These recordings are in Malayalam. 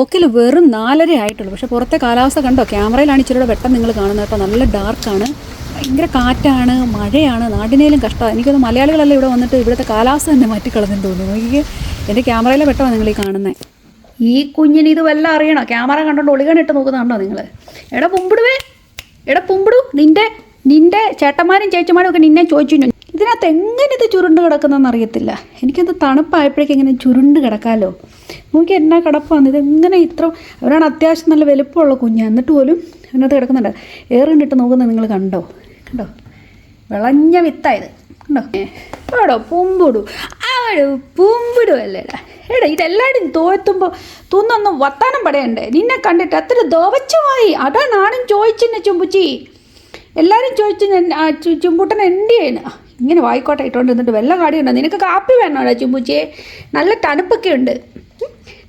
ഓക്കിൽ വെറും നാലര ആയിട്ടുള്ളൂ. പക്ഷെ പുറത്തെ കാലാവസ്ഥ കണ്ടോ? ക്യാമറയിലാണ് ഇച്ചിരി വെട്ടം നിങ്ങൾ കാണുന്നത് കേട്ടോ. നല്ല ഡാർക്കാണ് ഭയങ്കര കാറ്റാണ് മഴയാണ് നാടിനേലും കഷ്ടമാണ്. എനിക്കൊന്ന് മലയാളികളെല്ലാം ഇവിടെ വന്നിട്ട് ഇവിടുത്തെ കാലാവസ്ഥ തന്നെ മാറ്റിക്കളഞ്ഞെന്ന് തോന്നുന്നു. എനിക്ക് എന്റെ ക്യാമറയിലെ വെട്ടമാണ് നിങ്ങൾ ഈ കാണുന്നത് ഈ കുഞ്ഞിന് ഇത് വല്ല അറിയണോ? ക്യാമറ കണ്ടോണ്ട് ഒളികണിട്ട് നോക്കുന്നുണ്ടോ നിങ്ങൾ എടാ പുമ്പിടുവേ എടാ പുമ്പിടു നിന്റെ നിന്റെ ചേട്ടന്മാരും ചേച്ചിമാരും ഒക്കെ നിന്നെ ചോദിച്ചു ഇതിനകത്ത് എങ്ങനെ ഇത് ചുരുണ്ട് കിടക്കുന്നതെന്ന് അറിയത്തില്ല. എനിക്കത് തണുപ്പായപ്പോഴേക്കും ഇങ്ങനെ ചുരുണ്ട് കിടക്കാമല്ലോ നോക്കി എന്നാ കിടപ്പാണ് ഇതെങ്ങനെ ഇത്ര അവരാണ് അത്യാവശ്യം നല്ല വലുപ്പമുള്ള കുഞ്ഞാണ് എന്നിട്ട് പോലും അതിനകത്ത് കിടക്കുന്നുണ്ട്. ഏറിണ്ടിട്ട് നോക്കുന്നത് നിങ്ങൾ കണ്ടോ? കണ്ടോ? വിളഞ്ഞ വിത്തായത് കണ്ടോ? എടോ പൂമ്പിടു. ആടോ പൂമ്പിടു അല്ലേടാ എടാ? ഇതെല്ലാവരും തോത്തുമ്പോൾ തൂന്നൊന്നും വത്താനം പടയണ്ടേ നിന്നെ കണ്ടിട്ട് അത്ര ദോവച്ചമായി. അതാ ആണും ചോദിച്ചെന്നെ ചുമ്പുച്ചി എല്ലാവരും ചോദിച്ചു ചുമ്പുട്ടൻ എന്തിയാണ് ഇങ്ങനെ വായിക്കോട്ടെ ഇട്ടുകൊണ്ട് നിന്നിട്ട് വെള്ളം കാടിയുണ്ടോ നിനക്ക് കാപ്പി വേണോടാ ചുമ്പുച്ചിയെ നല്ല തണുപ്പൊക്കെ ഉണ്ട്.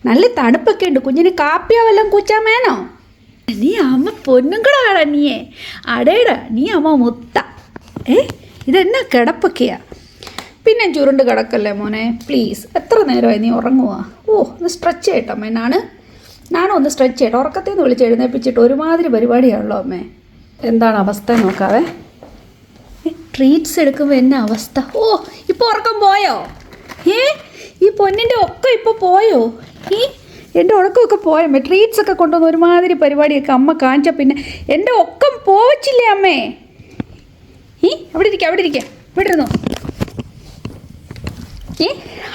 നല്ല തണുപ്പൊക്കെ ഉണ്ട്. കുഞ്ഞിന് കാപ്പിയോ വല്ലതും കുച്ചാൻ വേണോ നീ അമ്മ പൊന്നും കൂടെ വേണം നീയേ. അടയുടെ നീ അമ്മ മുത്ത. ഏ ഇതെന്നാ കിടപ്പൊക്കെയാ? പിന്നെ ചുരുണ്ട് കിടക്കല്ലേ മോനെ? പ്ലീസ് എത്ര നേരമായി നീ ഉറങ്ങുക ഓ ഒന്ന് സ്ട്രെച്ച് ചെയ്യട്ടോ അമ്മേ. നാണ് നാണോ ഒന്ന് സ്ട്രെച്ച് ചെയ്യട്ടോ. ഉറക്കത്തിൽ നിന്ന് വിളിച്ച് എഴുന്നേപ്പിച്ചിട്ട് ഒരുമാതിരി പരിപാടിയാണല്ലോ അമ്മേ. എന്താണ് അവസ്ഥ നോക്കാവേ? ട്രീറ്റ്സ് എടുക്കുമ്പോൾ എന്നാ അവസ്ഥ? ഓ ഇപ്പോൾ ഉറക്കം പോയോ? ഏ ഈ പൊന്നിന്റെ ഒക്കെ ഇപ്പോൾ പോയോ? ഈ എന്റെ ഉണക്കമൊക്കെ പോയമ്മേ ട്രീറ്റ്സ് ഒക്കെ കൊണ്ടുവന്ന് ഒരുമാതിരി പരിപാടിയൊക്കെ അമ്മ കാണിച്ച പിന്നെ എന്റെ ഒക്കം പോവച്ചില്ലേ അമ്മേ? ഈ അവിടെ ഇരിക്കുക അവിടെ ഇരിക്കുക ഇവിടെ ഈ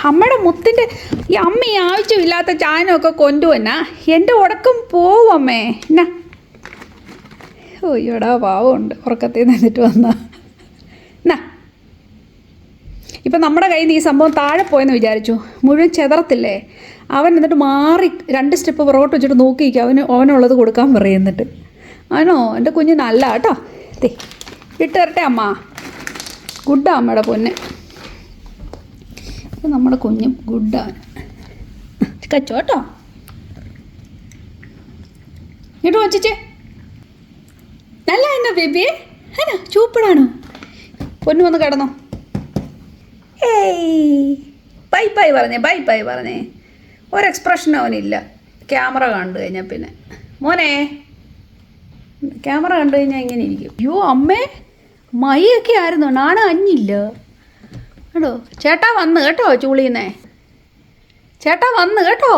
അമ്മയുടെ മുത്തിന്റെ ഈ അമ്മ ഈ ആവശ്യമില്ലാത്ത ചാനമൊക്കെ കൊണ്ടുവന്നാ എന്റെ ഉടക്കം പോവും അമ്മേ. എന്നാ? ഓയ്യോടാ പാവമുണ്ട് ഉറക്കത്തിൽ നിന്നിട്ട് വന്ന എന്നാ ഇപ്പം നമ്മുടെ കയ്യിൽ നിന്ന് ഈ സംഭവം താഴെ പോയെന്ന് വിചാരിച്ചു. മുഴുവൻ ചെതറത്തില്ലേ? അവൻ എന്നിട്ട് മാറി രണ്ട് സ്റ്റെപ്പ് പുറകോട്ട് വെച്ചിട്ട് നോക്കിയിരിക്കും. അവന് അവനുള്ളത് കൊടുക്കാൻ പറയുന്നിട്ട് ആണോ? എന്റെ കുഞ്ഞ് നല്ല കേട്ടോ തേ ഇട്ട് തരട്ടെ അമ്മ ഗുഡാ അമ്മയുടെ പൊന്ന്. ഇത് നമ്മുടെ കുഞ്ഞും ഗുഡാണ് കച്ചോ കേട്ടോ. ഇങ്ങോട്ട് വച്ചിച്ചേ നല്ല എന്നാ ബേബിയെ? അല്ല ചൂപ്പടാണോ? പൊന്നു വന്ന് കിടന്നോ. ബൈ ബൈ പറഞ്ഞേ ബൈ ബൈ പറഞ്ഞേ. ഒരു എക്സ്പ്രഷൻ അവനില്ല. ക്യാമറ കണ്ടു കഴിഞ്ഞാൽ പിന്നെ. മോനെ ക്യാമറ കണ്ടു കഴിഞ്ഞാൽ ഇങ്ങനെ ഇരിക്കും. അയ്യോ അമ്മേ മൈയൊക്കെ ആയിരുന്നു. നാണ അഞ്ഞില്ല. കേട്ടോ ചേട്ടാ വന്ന് കേട്ടോ ചൂളിന്നേ ചേട്ടാ വന്ന് കേട്ടോ.